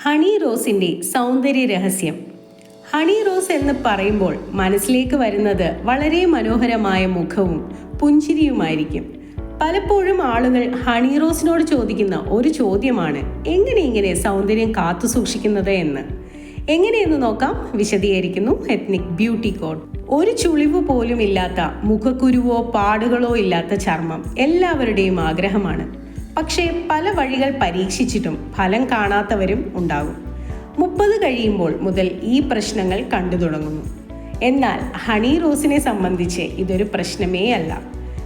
Honey റോസിന്റെ സൗന്ദര്യ രഹസ്യം. ഹണി റോസ് എന്ന് പറയുമ്പോൾ മനസ്സിലേക്ക് വരുന്നത് വളരെ മനോഹരമായ മുഖവും പുഞ്ചിരിയുമായിരിക്കും. പലപ്പോഴും ആളുകൾ ഹണി റോസിനോട് ചോദിക്കുന്ന ഒരു ചോദ്യമാണ് എങ്ങനെ ഇങ്ങനെ സൗന്ദര്യം കാത്തു സൂക്ഷിക്കുന്നത് എന്ന്? എങ്ങനെയെന്ന് നോക്കാം. വിശദീകരിക്കുന്നു എത്നിക് ബ്യൂട്ടി കോഡ്. ഒരു ചുളിവ് പോലും ഇല്ലാത്ത മുഖക്കുരുവോ പാടുകളോ ഇല്ലാത്ത ചർമ്മം എല്ലാവരുടെയും ആഗ്രഹമാണ്. പക്ഷേ പല വഴികൾ പരീക്ഷിച്ചിട്ടും ഫലം കാണാത്തവരും ഉണ്ടാകും. മുപ്പത് കഴിയുമ്പോൾ മുതൽ ഈ പ്രശ്നങ്ങൾ കണ്ടു തുടങ്ങുന്നു. എന്നാൽ ഹണി റോസിനെ സംബന്ധിച്ച് ഇതൊരു പ്രശ്നമേ അല്ല.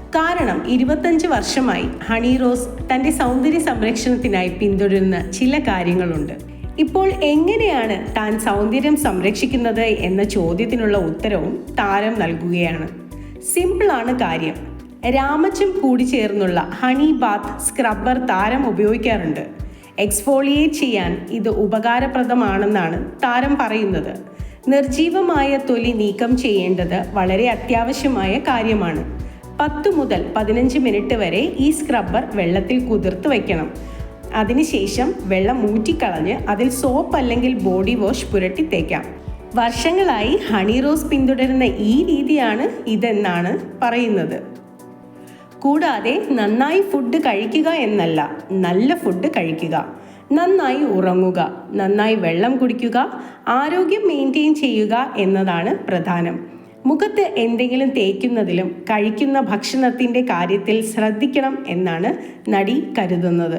കാരണം ഇരുപത്തഞ്ച് വർഷമായി ഹണി റോസ് തന്റെ സൗന്ദര്യ സംരക്ഷണത്തിനായി പിന്തുടരുന്ന ചില കാര്യങ്ങളുണ്ട്. ഇപ്പോൾ എങ്ങനെയാണ് താൻ സൗന്ദര്യം സംരക്ഷിക്കുന്നത് എന്ന ചോദ്യത്തിനുള്ള ഉത്തരവും താരം നൽകുകയാണ്. സിമ്പിളാണ് കാര്യം. രാമച്ചം കൂടിച്ചേർന്നുള്ള ഹണി ബാത്ത് സ്ക്രബ്ബർ താരം ഉപയോഗിക്കാറുണ്ട്. എക്സ്ഫോളിയേറ്റ് ചെയ്യാൻ ഇത് ഉപകാരപ്രദമാണെന്നാണ് താരം പറയുന്നത്. നിർജീവമായ തൊലി നീക്കം ചെയ്യേണ്ടത് വളരെ അത്യാവശ്യമായ കാര്യമാണ്. പത്ത് മുതൽ പതിനഞ്ച് മിനിറ്റ് വരെ ഈ സ്ക്രബ്ബർ വെള്ളത്തിൽ കുതിർത്ത് വയ്ക്കണം അതിനുശേഷം വെള്ളം ഊറ്റിക്കളഞ്ഞ് അതിൽ സോപ്പ് അല്ലെങ്കിൽ ബോഡി വാഷ് പുരട്ടി തേക്കാം. വർഷങ്ങളായി ഹണി റോസ് പിന്തുടരുന്ന ഈ രീതിയാണ് ഇതെന്നാണ് പറയുന്നത്. കൂടാതെ നന്നായി ഫുഡ് കഴിക്കുക എന്നല്ല നല്ല ഫുഡ് കഴിക്കുക. നന്നായി ഉറങ്ങുക നന്നായി വെള്ളം കുടിക്കുക ആരോഗ്യം മെയിന്റെയിൻ ചെയ്യുക എന്നതാണ് പ്രധാനം. മുഖത്ത് എന്തെങ്കിലും തേക്കുന്നതിലും കഴിക്കുന്ന ഭക്ഷണത്തിന്റെ കാര്യത്തിൽ ശ്രദ്ധിക്കണം എന്നാണ് നടി കരുതുന്നത്.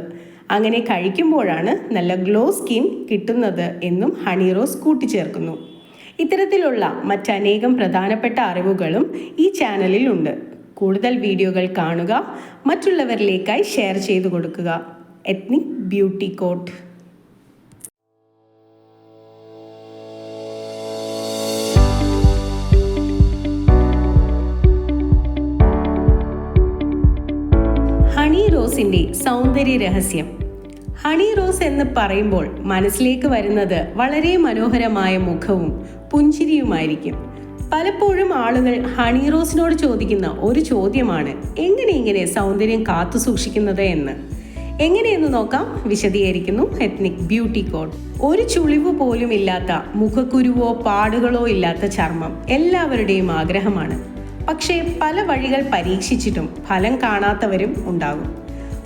അങ്ങനെ കഴിക്കുമ്പോഴാണ് നല്ല ഗ്ലോ സ്കിൻ കിട്ടുന്നത് എന്നും ഹണി റോസ് കൂട്ടിച്ചേർക്കുന്നു. ഇത്തരത്തിലുള്ള മറ്റനേകം പ്രധാനപ്പെട്ട അറിവുകളും ഈ ചാനലിൽ ഉണ്ട്. കൂടുതൽ വീഡിയോകൾ കാണുക മറ്റുള്ളവരിലേക്കായി ഷെയർ ചെയ്തു കൊടുക്കുക. എത്നിക് ബ്യൂട്ടി കോട്ട് ഹണി റോസിന്റെ സൗന്ദര്യ രഹസ്യം. ഹണി റോസ് എന്ന് പറയുമ്പോൾ മനസ്സിലേക്ക് വരുന്നത് വളരെ മനോഹരമായ മുഖവും പുഞ്ചിരിയുമായിരിക്കും. പലപ്പോഴും ആളുകൾ ഹണി റോസിനോട് ചോദിക്കുന്ന ഒരു ചോദ്യമാണ് എങ്ങനെ ഇങ്ങനെ സൗന്ദര്യം കാത്തു സൂക്ഷിക്കുന്നത് എന്ന്? എങ്ങനെയെന്ന് നോക്കാം. വിശദീകരിക്കുന്നു എത്നിക് ബ്യൂട്ടി കോഡ്. ഒരു ചുളിവ് പോലും ഇല്ലാത്ത മുഖക്കുരുവോ പാടുകളോ ഇല്ലാത്ത ചർമ്മം എല്ലാവരുടെയും ആഗ്രഹമാണ്. പക്ഷേ പല വഴികൾ പരീക്ഷിച്ചിട്ടും ഫലം കാണാത്തവരും ഉണ്ടാകും.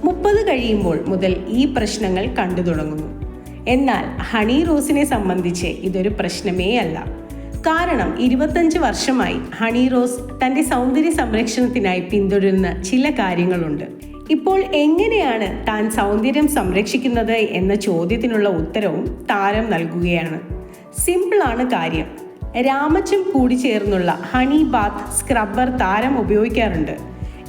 മുപ്പത് കഴിയുമ്പോൾ മുതൽ ഈ പ്രശ്നങ്ങൾ കണ്ടു തുടങ്ങുന്നു എന്നാൽ ഹണി റോസിനെ സംബന്ധിച്ച് ഇതൊരു പ്രശ്നമേ അല്ല കാരണം ഇരുപത്തഞ്ച് വർഷമായി ഹണി റോസ് തന്റെ സൗന്ദര്യ സംരക്ഷണത്തിനായി പിന്തുടരുന്ന ചില കാര്യങ്ങളുണ്ട്. ഇപ്പോൾ എങ്ങനെയാണ് താൻ സൗന്ദര്യം സംരക്ഷിക്കുന്നത് എന്ന ചോദ്യത്തിനുള്ള ഉത്തരവും താരം നൽകുകയാണ്. സിമ്പിളാണ് കാര്യം. രാമച്ചും കൂടി ചേർന്നുള്ള ഹണി ബാത്ത് സ്ക്രബ്ബർ താരം ഉപയോഗിക്കാറുണ്ട്.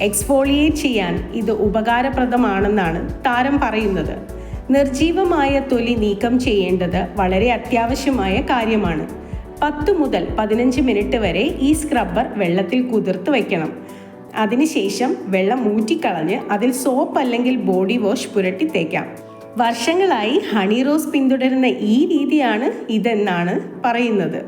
എക്സ്ഫോളിയേറ്റ് ചെയ്യാൻ ഇത് ഉപകാരപ്രദമാണെന്നാണ് താരം പറയുന്നത്. നിർജീവമായ തൊലി നീക്കം ചെയ്യേണ്ടത് വളരെ അത്യാവശ്യമായ കാര്യമാണ്. പത്ത് മുതൽ പതിനഞ്ച് മിനിറ്റ് വരെ ഈ സ്ക്രബ്ബർ വെള്ളത്തിൽ കുതിർത്ത് വയ്ക്കണം അതിനുശേഷം വെള്ളം ഊറ്റിക്കളഞ്ഞ് അതിൽ സോപ്പ് അല്ലെങ്കിൽ ബോഡി വാഷ് പുരട്ടി തേക്കാം. വർഷങ്ങളായി ഹണി റോസ് പിന്തുടരുന്ന ഈ രീതിയാണ് ഇതെന്നാണ് പറയുന്നത്.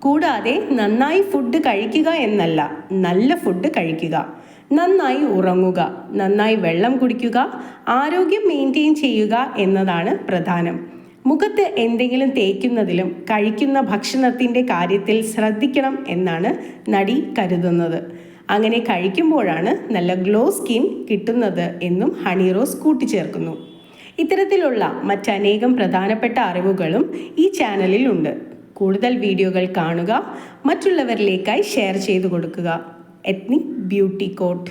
കൂടാതെ നന്നായി ഫുഡ് കഴിക്കുക എന്നല്ല നല്ല ഫുഡ് കഴിക്കുക. നന്നായി ഉറങ്ങുക നന്നായി വെള്ളം കുടിക്കുക ആരോഗ്യം മെയിന്റെയിൻ ചെയ്യുക എന്നതാണ് പ്രധാനം. മുഖത്ത് എന്തെങ്കിലും തേക്കുന്നതിലും കഴിക്കുന്ന ഭക്ഷണത്തിന്റെ കാര്യത്തിൽ ശ്രദ്ധിക്കണം എന്നാണ് നടി കരുതുന്നത്. അങ്ങനെ കഴിക്കുമ്പോഴാണ് നല്ല ഗ്ലോ സ്കിൻ കിട്ടുന്നത് എന്നും ഹണി റോസ് കൂട്ടിച്ചേർക്കുന്നു. ഇത്തരത്തിലുള്ള മറ്റനേകം പ്രധാനപ്പെട്ട അറിവുകളും ഈ ചാനലിൽ ഉണ്ട്. കൂടുതൽ വീഡിയോകൾ കാണുക മറ്റുള്ളവരിലേക്കായി ഷെയർ ചെയ്തു കൊടുക്കുക. Ethnic beauty coat.